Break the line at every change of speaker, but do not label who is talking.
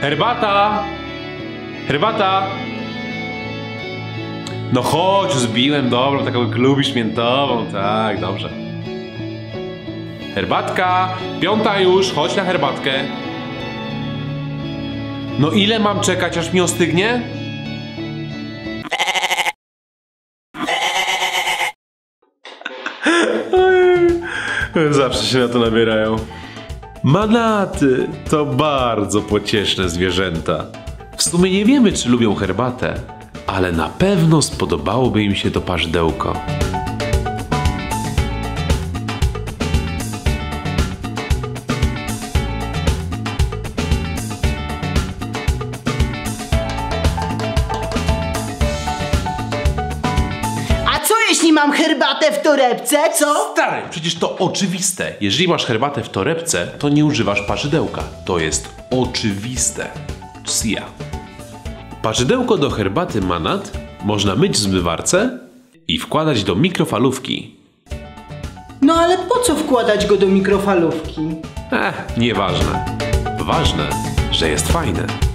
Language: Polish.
Herbata! Herbata! No chodź, zbiłem dobrą, taką jak lubisz miętową, tak, dobrze. Herbatka! Piąta już, chodź na herbatkę. No ile mam czekać, aż mi ostygnie? Zawsze się na to nabierają. Manaty to bardzo pocieszne zwierzęta. W sumie nie wiemy, czy lubią herbatę, ale na pewno spodobałoby im się to pażdełko.
Jeśli mam herbatę w torebce, co?
Stary, przecież to oczywiste. Jeżeli masz herbatę w torebce, to nie używasz parzydełka. To jest oczywiste. Sia. Parzydełko do herbaty manat można myć w zmywarce i wkładać do mikrofalówki.
No ale po co wkładać go do mikrofalówki?
Eh, nieważne. Ważne, że jest fajne.